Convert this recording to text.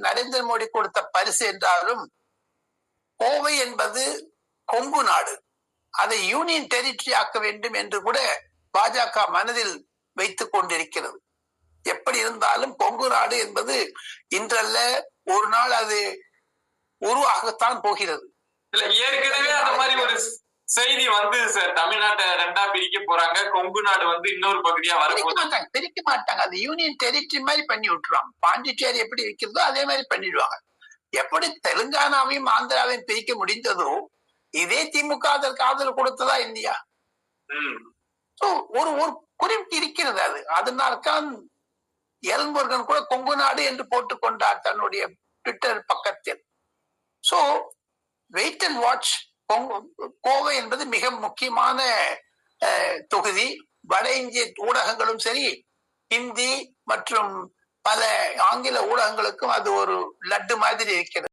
நரேந்திர மோடி கொடுத்த பரிசு என்றாலும் கோவை என்பது கொங்கு நாடு. அதை யூனியன் டெரிட்டரி ஆக்க வேண்டும் என்று கூட பாஜக மனதில் வைத்துக் கொண்டிருக்கிறது. எப்படி இருந்தாலும் கொங்கு நாடு என்பது இன்றல்ல ஒரு நாள் அது உருவாகத்தான் போகிறது இல்ல ஏற்கனவே அந்த மாதிரி ஒரு செய்தி வந்து சார் தமிழ்நாட்டை ரெண்டா பிரிக்க போறாங்க. கொங்கு நாடு வந்து இன்னொரு பகுதியா வரப்போகுது மாட்டாங்க பிரிக்க மாட்டாங்க. அது யூனியன் டெரிட்டரி மாதிரி பண்ணி விட்டுருவாங்க. பாண்டிச்சேரி எப்படி இருக்கிறதோ அதே மாதிரி பண்ணிடுவாங்க. எப்படி தெலுங்கானாவையும் ஆந்திராவையும் பிரிக்க முடிந்ததோ இதே திமுக அதற்கு ஆதரவு கொடுத்ததா இல்லையா ஒரு ஒரு குறிப்பு இருக்கிறது அது. அதனால்தான் எல்முருகன் கூட கொங்கு நாடு என்று போட்டுக் கொண்டார் தன்னுடைய ட்விட்டர் பக்கத்தில். So wait and watch Kovai என்பது மிக முக்கியமான தொகுதி. வட இந்திய ஊடகங்களும் சரி ஹிந்தி மற்றும் பல ஆங்கில ஊடகங்களுக்கும் அது ஒரு லட்டு மாதிரி இருக்கிறது.